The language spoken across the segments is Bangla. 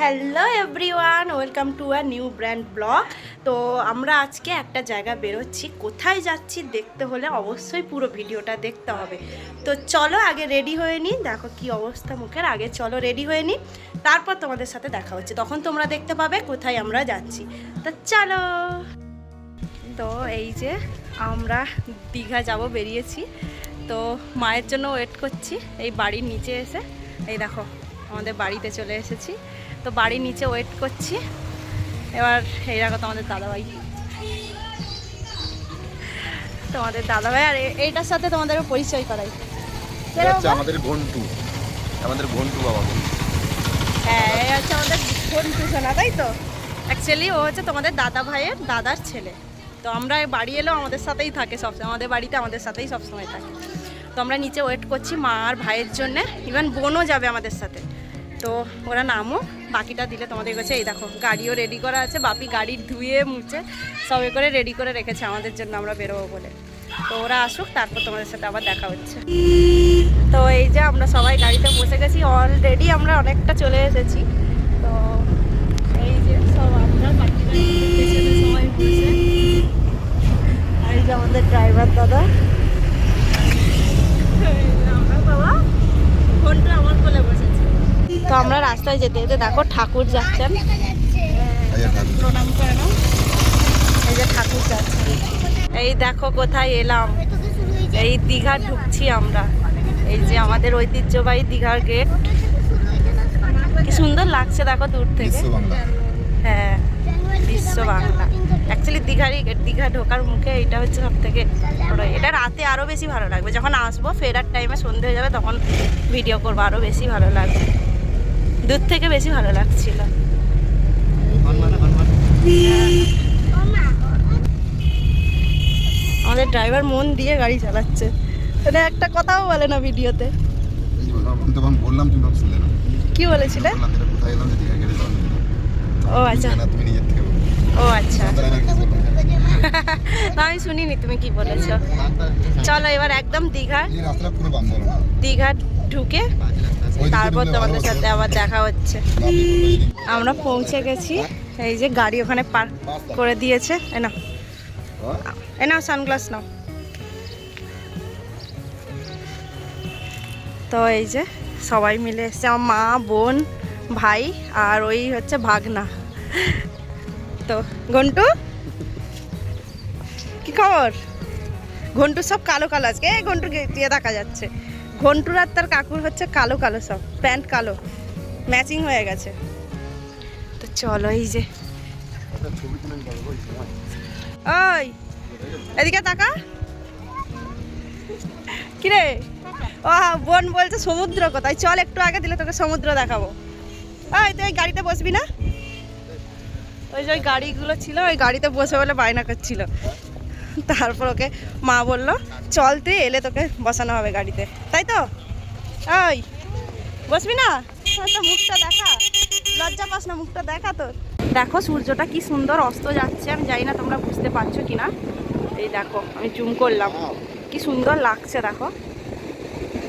Hello everyone welcome to a new brand blog তো আমরা আজকে একটা জায়গা বেরোচ্ছি। কোথায় যাচ্ছি দেখতে হলে অবশ্যই পুরো ভিডিওটা দেখতে হবে। তো চলো আগে রেডি হয়ে নিই। দেখো কি অবস্থা মুখের। আগে চলো রেডি হয়ে নিই। তারপর তোমাদের সাথে দেখা হচ্ছে। তখন তোমরা দেখতে পাবে কোথায় আমরা যাচ্ছি। তো চলো। তো এই যে আমরা দীঘা যাব, বেরিয়েছি। তো মায়ের জন্য ওয়েট করছি। এই বাড়ির নিচে এসে। এই দেখো, আমাদের বাড়িতে চলে এসেছি। তো বাড়ির নিচে ওয়েট করছি। এবার এই দেখো তোমাদের দাদাভাই। তোমাদের দাদাভাই আর এইটার সাথে তোমাদের পরিচয় করাই? আমাদের ঘন্টু। আমাদের ঘন্টু বাবা হ্যাঁ এই হচ্ছে আমাদের বন্ধু সোনা তাই তো? অ্যাকচুয়ালি ও হচ্ছে তোমাদের দাদা ভাইয়ের দাদার ছেলে। তো আমরা বাড়ি এলেও আমাদের সাথেই থাকে সবসময় আমাদের বাড়িতে আমাদের সাথেই সবসময় থাকে। তো আমরা নিচে ওয়েট করছি মা আর ভাইয়ের জন্যে। ইভেন বোনও যাবে আমাদের সাথে। তো ওরা নামো বাকিটা দিলে তোমাদের কাছে এই দেখো, গাড়িও রেডি করা আছে, বাপি গাড়ি ধুয়ে মুছে সবে করে রেডি করে রেখেছে আমাদের জন্য আমরা বেরোবো বলে। তো ওরা আসুক, তারপর তোমাদের সাথে আবার দেখা হচ্ছে। তো এই যে আমরা সবাই গাড়িতে বসে গেছি অলরেডি আমরা অনেকটা চলে এসেছি। তো এই যে সব আমরা বসে। এই যে আমাদের ড্রাইভার দাদা। আমরা বাবা, ফোনটা আমার কোলে বসেছে তো আমরা রাস্তায় যেতে যেতে দেখো ঠাকুর যাচ্ছেন। প্রণাম করে নাও এই যে ঠাকুর যাচ্ছে। এই দেখো কোথায় এলাম। এই দীঘা ঢুকছি আমরা। এই যে আমাদের ঐতিহ্যবাহী দীঘার গেট কি সুন্দর লাগছে দেখো দূর থেকে। হ্যাঁ বিশ্ব বাংলা অ্যাকচুয়ালি দীঘারই গেট দীঘা ঢোকার মুখে এটা হচ্ছে সব থেকে বড়। এটা রাতে আরও বেশি ভালো লাগবে। যখন আসব ফেরার টাইমে সন্ধে হয়ে যাবে তখন ভিডিও করব। আরও বেশি ভালো লাগবে। দূর থেকে বেশি ভালো লাগছিল। আমাদের ড্রাইভার মন দিয়ে গাড়ি চালাচ্ছে। এটা একটা কথাও বলে না ভিডিওতে। কি বলেছিলে? ও আচ্ছা। ও আচ্ছা। আমি শুনিনি তুমি কি বলেছ। চলো এবার একদম দীঘা। দীঘা ঢুকে তারপর তোমাদের সাথে আবার দেখা হচ্ছে। আমরা পৌঁছে গেছি। এই যে গাড়ি ওখানে পার্ক করে দিয়েছে। এ নাও। হ্যাঁ? এ নাও সানগ্লাস নাও। তো এই যে সবাই মিলে এসছে আমার মা বোন ভাই আর ওই হচ্ছে ভাগনা। তো ঘন্টু কি খবর? ঘন্টু সব কালো কালো আজকে। এই ঘন্টু দিয়ে দেখা যাচ্ছে। ঘন্টুর আর তার কাকুর হচ্ছে কালো কালো সব প্যান্ট কালো। ম্যাচিং হয়ে গেছে। তো চলো এই যে। ওই এদিকে তাকা। কিরে? ও বোন বলছে সমুদ্র কোথায়। চল একটু আগে দিলে তোকে সমুদ্র দেখাবো। ওই তুই গাড়িতে বসবি না? ওই যে ওই গাড়িগুলো ছিল ওই গাড়িতে বসে বলে বায়না করছিল। তারপর ওকে মা বলল, চল তুই এলে তোকে বসানো হবে গাড়িতে। তাই তো? ওই, বসবি না? মুখটা দেখা। লজ্জা পাস না, মুখটা দেখা তোর। দেখো, সূর্যটা কি সুন্দর অস্ত যাচ্ছে, আমি জানি না তোমরা বুঝতে পারছ কি না এই দেখো, আমি জুম করলাম। কি সুন্দর লাগছে, দেখো।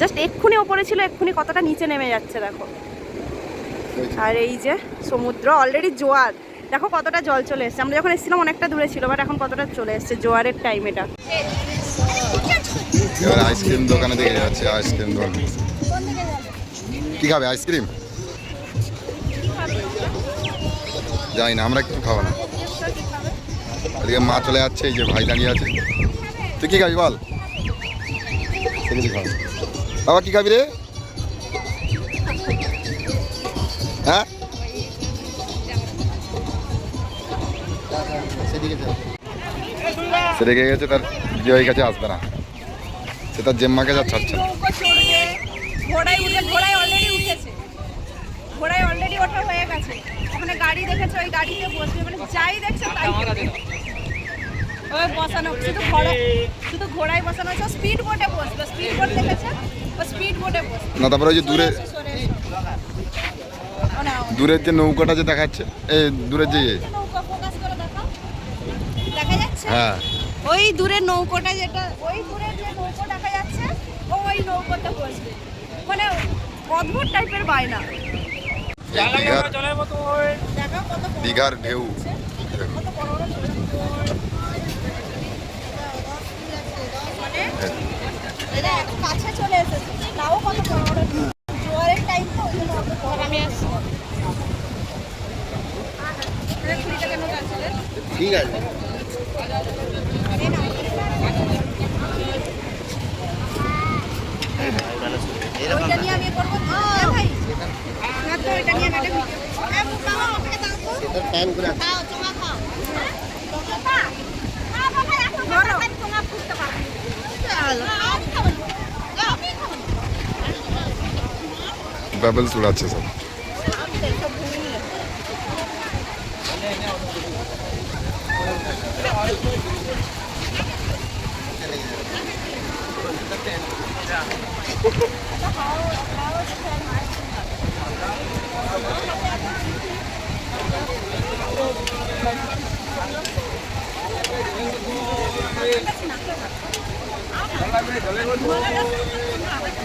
জাস্ট এক্ষুনি ওপরে ছিল, এক্ষুনি কতটা নিচে নেমে যাচ্ছে, দেখো। আর এই যে সমুদ্র অলরেডি জোয়ার। দেখো কতটা জল চলে এসছে। আমরা যখন এসেছিলাম অনেকটা দূরে ছিল বাট এখন কতটা চলে এসছে জোয়ারের টাইম এটা। এবার আইসক্রিম দোকানে দিকে যাচ্ছে, আইসক্রিম দোকান। কি খাবে, আইসক্রিম? জানি না, আমরা কিছু খাব না। এদিকে মা চলে যাচ্ছে, এই যে ভাই দাঁড়িয়ে আছে। তুই কি খাবি বল? কিছু খাবি বাবা, কি খাবি রে? হ্যাঁ? সে রেগে গেছে তার জয়ের কাছে আসবে না। সে তার জেম্মাকে যা ছাড়ছে না। ঘোড়ায় উঠে ঘোড়ায় অলরেডি উঠেছে। ঘোড়ায় অলরেডি ওঠা হয়ে গেছে। ওখানে গাড়ি দেখেছে ওই গাড়িতে বসবে। মানে যাই দেখছে তাই ওই বসানো শুধু ঘোড়া শুধু ঘোড়ায় বসানো স্পিড বোটে বসবে স্পিড বোট দেখেছে? ও স্পিড বোটে বসবে। না তারপরে ওই যে দূরে দূরের যে নৌকাটা যে দেখাচ্ছে এই দূরের যে ইয়ে, নৌকা ফোকাস করে দেখাও দেখা যাচ্ছে হ্যাঁ। ওই দূরের নৌকোটা যেটা ওই দূরে যে নৌকো দেখা যাচ্ছে ও ওই নৌকোতে বসবে। মানে অদ্ভুত টাইপের বায়না। দীঘার জলের বোতল দেখো কত বড় দীঘার ঢেউ। মানে কাছে চলে এসেছে। তাও কত বড় বড় জোয়ারের টাইম তো ওই জন্য অত বড় আমি আসছি। ঠিক আছে। বাবলস উড়াচ্ছে সব আমি তো সব ভুলে নিলাম এইদিকে দাও আরে বলো না কি নেবে বলো জলের বোতল লাগবে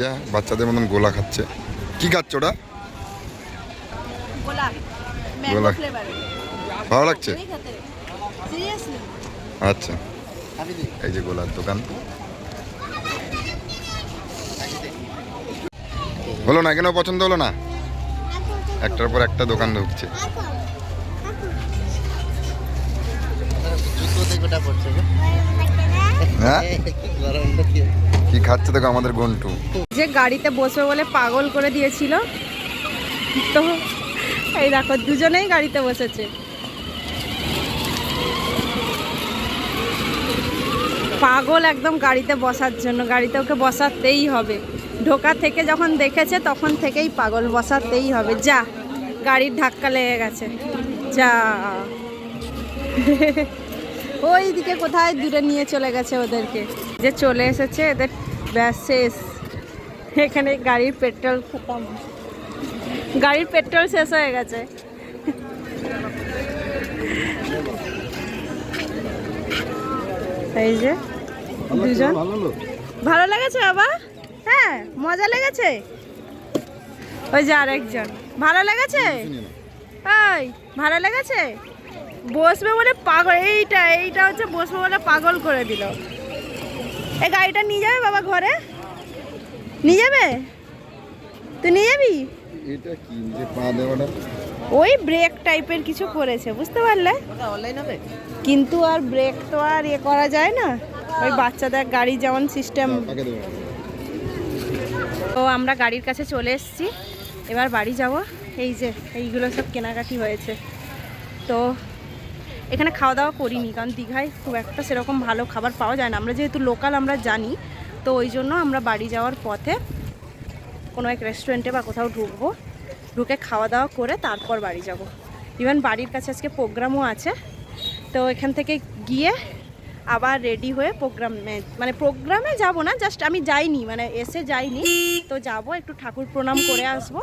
যা বাচ্চাদের মতন গোলা খাচ্ছে। কি খাচ্ছে ওটা। ফ্লেভারের ভালো লাগছে? আচ্ছা। এই যে গোলার দোকান। হলো না কেন? পছন্দ হলো না? একটার পর একটা দোকান ঢুকছে। হ্যাঁ? কি খাচ্ছে দেখো আমাদের গন্টু। যে গাড়িতে বসবে বলে পাগল করে দিয়েছিল। তো এই দেখো, দুজনেই গাড়িতে বসেছে। পাগল একদম গাড়িতে বসার জন্য। গাড়িতে ওকে বসাতেই হবে। ঢোকা থেকে যখন দেখেছে তখন থেকেই পাগল বসাতেই হবে। যা গাড়ির ধাক্কা লেগে গেছে। যা। ওই দিকে কোথায় দূরে নিয়ে চলে গেছে ওদেরকে। যে চলে এসেছে এদের ব্যাস শেষ। এখানে গাড়ির পেট্রোল খতম গাড়ির পেট্রোল শেষ হয়ে গেছে। এই যে দুজন। ভালো লেগেছে বাবা? হ্যাঁ মজা লেগেছে? ওই যে আরেকজন। ভালো লেগেছে? ওই ভালো লেগেছে? বসবে বলে পাগল এইটা এইটা হচ্ছে বসবে বলে পাগল করে দিল। এই গাড়িটা নিয়ে যাবে বাবা ঘরে? নিয়ে যাবে? তুই নিয়ে যাবি? এটা কি যে পা দেওয়াটা? ওই ব্রেক টাইপের কিছু করেছে বুঝতে পারলে? কিন্তু আর ব্রেক তো আর ইয়ে করা যায় না। ওই বাচ্চাদের গাড়ি যেমন সিস্টেম তো আমরা গাড়ির কাছে চলে এসেছি। এবার বাড়ি যাব। এই যে, এইগুলো সব কেনাকাটি হয়েছে। তো এখানে খাওয়া দাওয়া করিনি, কারণ দীঘায় খুব একটা সেরকম ভালো খাবার পাওয়া যায় না। আমরা যেহেতু লোকাল আমরা জানি। তো ওই জন্য আমরা বাড়ি যাওয়ার পথে কোনো এক রেস্টুরেন্টে বা কোথাও ঢুকবো। ঢুকে খাওয়া দাওয়া করে তারপর বাড়ি যাব। ইভেন বাড়ির কাছে আজকে প্রোগ্রামও আছে। তো এখান থেকে গিয়ে আবার রেডি হয়ে প্রোগ্রামে মানে প্রোগ্রামে যাব না জাস্ট আমি যাইনি মানে এসে যাইনি। তো যাব, একটু ঠাকুর প্রণাম করে আসব।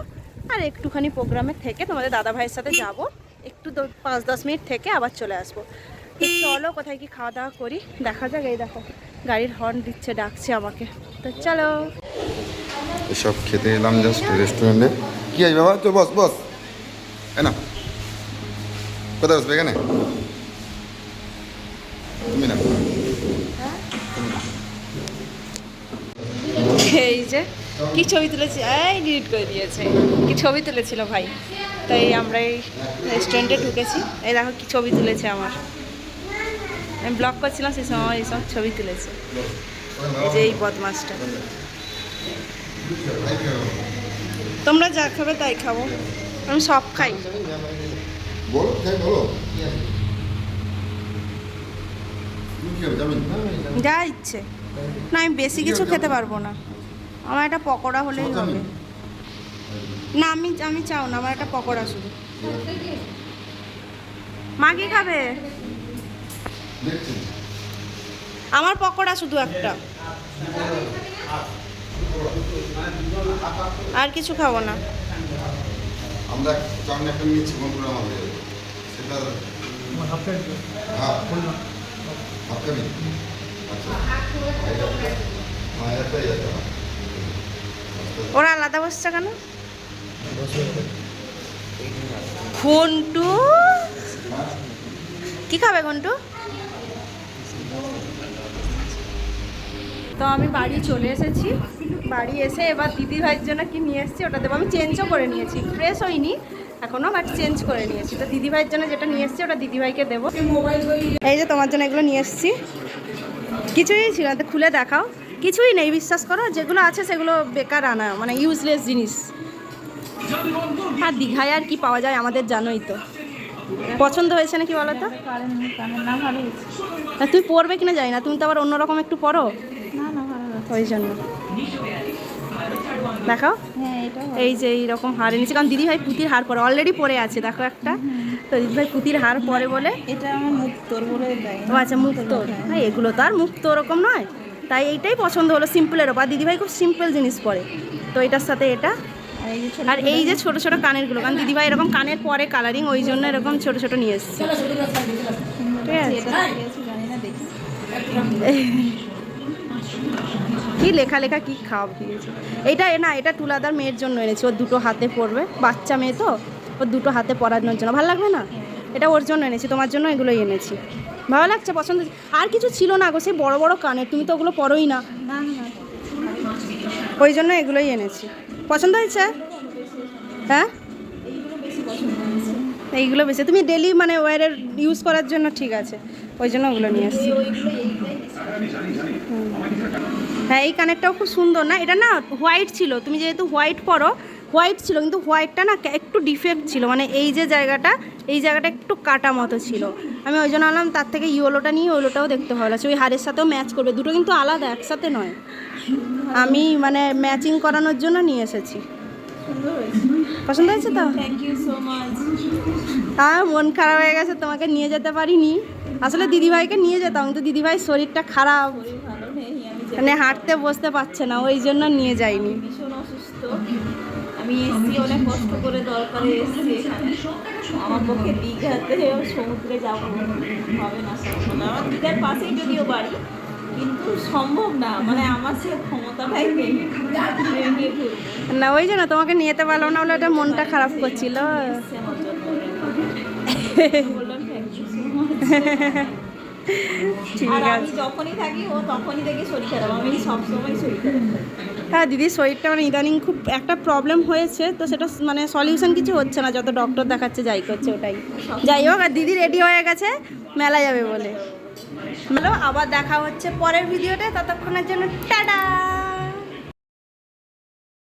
আর একটুখানি প্রোগ্রামে থেকে তোমাদের দাদা ভাইয়ের সাথে যাব। একটু পাঁচ দশ মিনিট থেকে আবার চলে আসব। চলো, কোথায় কি খাওয়া দাওয়া করি? দেখা যাক, এই দেখো, গাড়ির হর্ন দিচ্ছে, ডাকছে আমাকে। তো চলো। এসব খেতে এলাম জাস্ট রেস্টুরেন্টে কি আছে বাবা, তো বস বস। না কোথায় বসবে এখানে? তুমি না। এই যে কি ছবি তুলেছি? এই ডিলিট করে দিয়েছে। কি ছবি তুলেছিল ভাই? তাই আমরা এই রেস্টুরেন্টে ঢুকেছি। এই দেখো কি ছবি তুলেছে আমার। আমি ব্লগ করছিলাম সেই সময় এইসব ছবি তুলেছে। এই যে এই বদমাসটা। তোমরা যা খাবে তাই খাব। আমি সব খাই বলো যাই বলো তুমি কি হবে যাবেন যা ইচ্ছে। না আমি বেশি কিছু খেতে পারব না। আমার একটা পকোড়া হলেই হবে। না আমি আমি চাও না আমার একটা পকোড়া শুধু। মা কি খাবে? আমার পকোড়া শুধু একটা। আর কিছু খাব না। আমরা চাউমিন একটা নিয়েছি বন্ধুরা আমাদের। সেটা ওরা আলাদা বসছে কেন? ঘন্টু? কি খাবে ঘন্টু? তো আমি বাড়ি চলে এসেছি। বাড়ি এসে এবার দিদি ভাইয়ের জন্য কি নিয়ে এসেছি, ওটা দেবো। আমি চেঞ্জও করে নিয়েছি। ফ্রেশ হয়নি। এখনও বাট চেঞ্জ করে নিয়েছি। তো দিদি ভাইয়ের জন্য যেটা নিয়ে এসেছি ওটা দিদি ভাইকে দেবো। এই যে তোমার জন্য এগুলো নিয়ে এসেছি। কিছুই ছিল খুলে দেখাও। কিছুই নেই বিশ্বাস করো যেগুলো আছে সেগুলো বেকার আনা মানে ইউজলেস জিনিস। আর দীঘায় আর কি পাওয়া যায় আমাদের জানোই তো। পছন্দ হয়েছে নাকি বলো তো? তুমি পরবে কিনা জানি না তুমি তো আবার অন্যরকম একটু পরো? ওই জন্য। দেখাও? এই যে এইরকম হার এনেছি। কারণ দিদি ভাই পুঁতির হার পরে অলরেডি পরে আছে দেখো একটা। তো দিদি ভাই পুঁতির হার পরে বলে। এটা আমার মুক্তর বলে ও আচ্ছা মুক্ত ভাই এগুলো তো আর মুক্ত ওরকম নয়। তাই এইটাই পছন্দ হলো সিম্পলের ওপর। দিদিভাই খুব সিম্পল জিনিস পরে। তো এটার সাথে এটা। আর এই যে ছোট আর এই যে ছোট ছোট কানেরগুলো কারণ দিদিভাই এরকম কানের পরে কালারিং ওই জন্য এরকম ছোট ছোট নিয়ে এসছে। ঠিক আছে? কি লেখা লেখা কি খাওয়া দিয়েছে এটা না, এটা তুলাদার মেয়ের জন্য এনেছি। ওর দুটো হাতে পরবে বাচ্চা মেয়ে তো, ওর দুটো হাতে পরানোর জন্য। ভালো লাগবে না? এটা ওর জন্য এনেছি, তোমার জন্য এগুলোই এনেছি। ভালো লাগছে, পছন্দ আর কিছু ছিল না গো, সেই বড় বড় কানের, তুমি তো ওগুলো পরোই না। ওই জন্য এগুলোই এনেছি। পছন্দ হয়েছে? হ্যাঁ? এইগুলো বেশি তুমি ডেলি মানে ওয়ারের ইউজ করার জন্য ঠিক আছে। ওই জন্য ওগুলো নিয়ে এসেছি হ্যাঁ এই কানেরটাও খুব সুন্দর না? এটা না হোয়াইট ছিল। তুমি যেহেতু হোয়াইট পরো হোয়াইট ছিল কিন্তু হোয়াইটটা না একটু ডিফেক্ট ছিল। মানে এই যে জায়গাটা এই জায়গাটা একটু কাটা মতো ছিল। আমি ওই জন্য আনলাম তার থেকে ইয়েলোটা নিয়ে ওলোটাও দেখতে ভালো লাগছে। ওই হারের সাথেও ম্যাচ করবে। দুটো কিন্তু আলাদা একসাথে নয়। আমি মানে ম্যাচিং করানোর জন্য নিয়ে এসেছি। পছন্দ হয়েছে তো? থ্যাংক ইউ সো মাচ হ্যাঁ মন খারাপ হয়ে গেছে তোমাকে নিয়ে যেতে পারিনি। আসলে দিদিভাইকে নিয়ে যেতাম কিন্তু দিদিভাই শরীরটা খারাপ। মানে হাঁটতে বসতে পারছে না ওই জন্য নিয়ে যাইনি ভীষণ অসুস্থ। আমি এসছি অনেক কষ্ট করে দরকারে এসছি। আমার পক্ষে দীঘাতে সমুদ্রে যাব হবে না আমার দীঘার পাশেই যদিও বাড়ি কিন্তু সম্ভব না। মানে আমার সে ক্ষমতাটাই নেই না ওই জন্য তোমাকে নিয়ে যেতে পারলাম না বলে ওটা মনটা খারাপ করছিল। আর আমি যখনই থাকি ও তখনই দেখি শরীর খারাপ। আমি সবসময় শরীর খারাপ। হ্যাঁ দিদির শরীরটা মানে ইদানিং খুব একটা প্রবলেম হয়েছে তো সেটা মানে সলিউশন কিছু হচ্ছে না যত ডক্টর দেখাচ্ছে যাই করছে ওটাই। যাই হোক আর দিদি রেডি হয়ে গেছে মেলা যাবে বলে। হ্যালো আবার দেখা হচ্ছে পরের ভিডিওতে ততক্ষণের জন্য টাটা!